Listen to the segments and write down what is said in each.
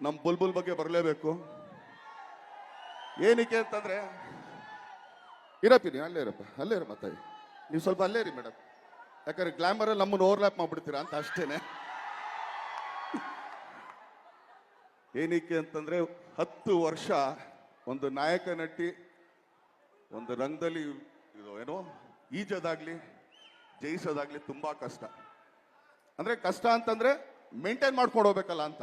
ನಮ್ಮ ಬುಲ್ಬುಲ್ ಬಗ್ಗೆ ಬರಲೇಬೇಕು. ಏನಕ್ಕೆ ಅಂತಂದ್ರೆ ಇರಪ್ಪಿ ನೀವು ಅಲ್ಲೇ ಇರಪ್ಪ ಅಲ್ಲೇ ಇರ ಮತ್ತೆ. ನೀವು ಸ್ವಲ್ಪ ಅಲ್ಲೇ ಇರಿ ಮೇಡಮ್. ಯಾಕಂದ್ರೆ ಗ್ಲಾಮರಲ್ಲಿ ನಮ್ಮನ್ನು ಓವರ್ಲ್ಯಾಪ್ ಮಾಡ್ಬಿಡ್ತೀರಾ ಅಂತ ಅಷ್ಟೇನೆ. ಏನಕ್ಕೆ ಅಂತಂದ್ರೆ ಹತ್ತು ವರ್ಷ ಒಂದು ನಾಯಕ ನಟಿ ಒಂದು ರಂಗದಲ್ಲಿ ಇದು ಏನೋ ಈಜೋದಾಗ್ಲಿ ಜಯಿಸೋದಾಗ್ಲಿ ತುಂಬಾ ಕಷ್ಟ. ಅಂದ್ರೆ ಕಷ್ಟ ಅಂತಂದ್ರೆ ಮೇಂಟೈನ್ ಮಾಡ್ಕೊಂಡು ಹೋಗ್ಬೇಕಲ್ಲ ಅಂತ.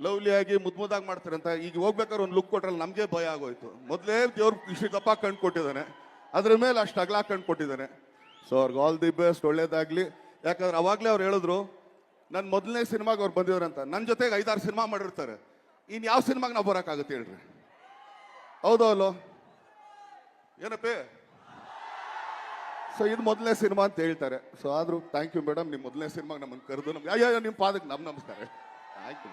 ಲವ್ಲಿ ಆಗಿ ಮುದ್ ಮುದ್ದಾಗಿ ಮಾಡ್ತಾರೆ ಅಂತ ಈಗ ಹೋಗ್ಬೇಕಾದ್ರೆ ಒಂದು ಲುಕ್ ಕೊಟ್ರಲ್ಲಿ ನಮಗೆ ಭಯ ಆಗೋಯ್ತು. ಮೊದಲೇ ದೇವ್ರು ಇಷ್ಟು ದಪ್ಪ ಕಂಡು ಕೊಟ್ಟಿದ್ದಾನೆ. ಅದ್ರ ಮೇಲೆ ಅಷ್ಟು ಅಗಲ ಕಂಡು ಕೊಟ್ಟಿದ್ದಾನೆ. ಸೊ ಅವ್ರಿಗೆ ಆಲ್ ದಿ ಬೆಸ್ಟ್ ಒಳ್ಳೇದಾಗಲಿ. ಯಾಕಂದ್ರೆ ಅವಾಗಲೇ ಅವ್ರು ಹೇಳಿದ್ರು ನನ್ನ ಮೊದಲನೇ ಸಿನಿಮಾಗೆ ಅವ್ರು ಅಂತ ನನ್ನ ಜೊತೆಗೆ ಐದಾರು ಸಿನಿಮಾ ಮಾಡಿರ್ತಾರೆ. ಇನ್ನು ಯಾವ ಸಿನಿಮಾಗೆ ನಾವು ಬರೋಕ್ಕಾಗುತ್ತೆ ಹೇಳ್ರಿ? ಹೌದೋ ಅಲ್ಲೋ ಏನಪ್ಪೇ? ಸೊ ಇದು ಮೊದಲನೇ ಸಿನಿಮಾ ಅಂತ ಹೇಳ್ತಾರೆ. ಸೊ ಆದ್ರೂ ಥ್ಯಾಂಕ್ ಯು ಮೇಡಮ್ ನಿಮ್ಮ ಮೊದಲನೇ ಸಿನಿಮಾಗೆ ನಮ್ಮನ್ನು ಕರೆದು ನಮ್ಗೆ ಅಯ್ಯೋ ನಿಮ್ಮ ಪಾದಕ್ಕೆ ನಮ್ಮ ನಮಸ್ಕಾರ. Thank you